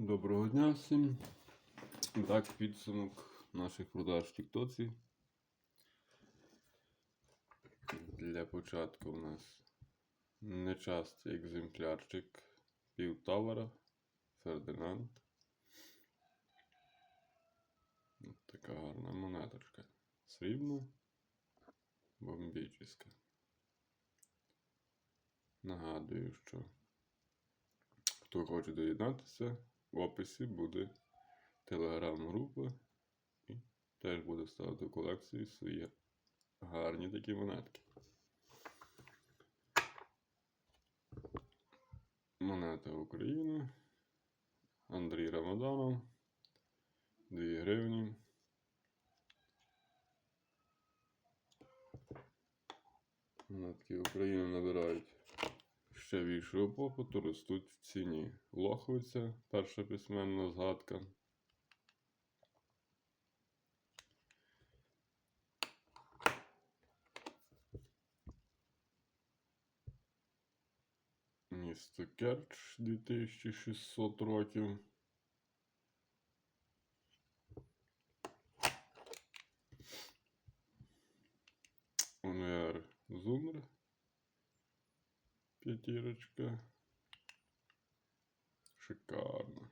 Доброго дня всім. Так, підсумок наших продаж в Тіктоці. Для початку у нас нечастий екземплярчик півтавара Фердинанд. Ось така гарна монеточка. Срібна, бомбічна. Нагадую, що Хто хоче доєднатися, в описі буде телеграм-група і теж буде ставити в колекцію свої гарні такі монетки. Монета України. Андрій Рамаданов. 2 гривні. Монетки України набирають ще попиту, ростуть в ціні. Лохвиця, перша письменна згадка. Місто Керч 2600 років. Унер Зумр. П'ятірочка. Шикарно.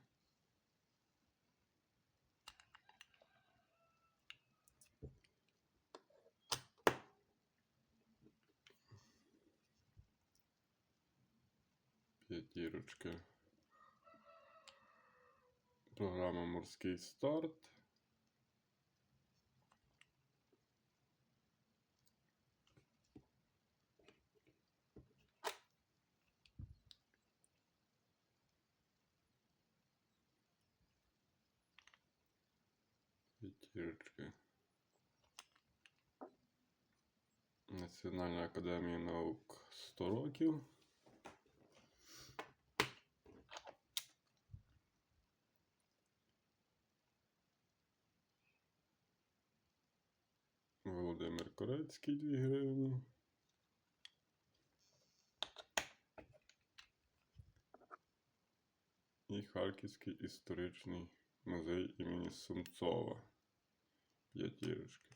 П'ятірочка. Програма Морський старт. П'ятірочка. Національна академія наук 100 років. Володимир Корецький 2 гривні. І Харківський історичний музей імені Сумцова. П'ятірочки.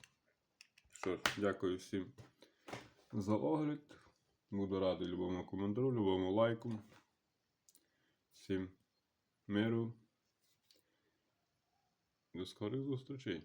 Що ж, дякую всім за огляд. Буду радий любому коментарю, любому лайку. Всім миру. До скорих зустрічей.